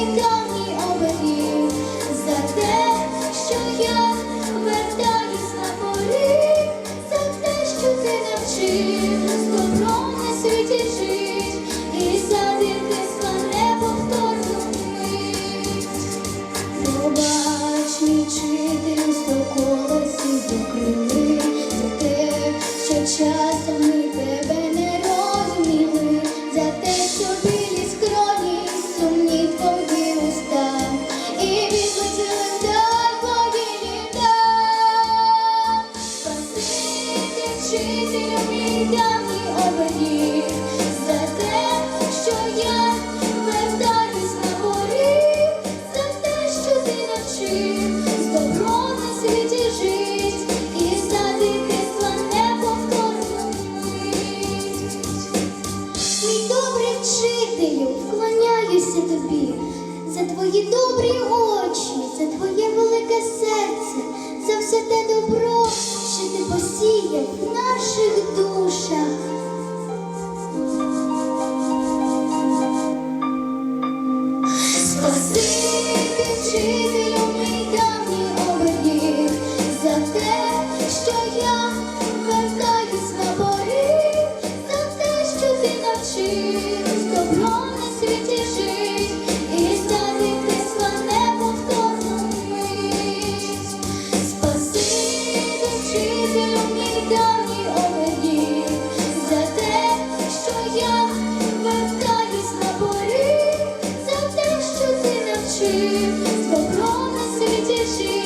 Letting go. добрі очі, за твоє велике серце, за все те добро, що ти посіяв в наших душах. Спасибі, вчителю. світ, добро на світі жив.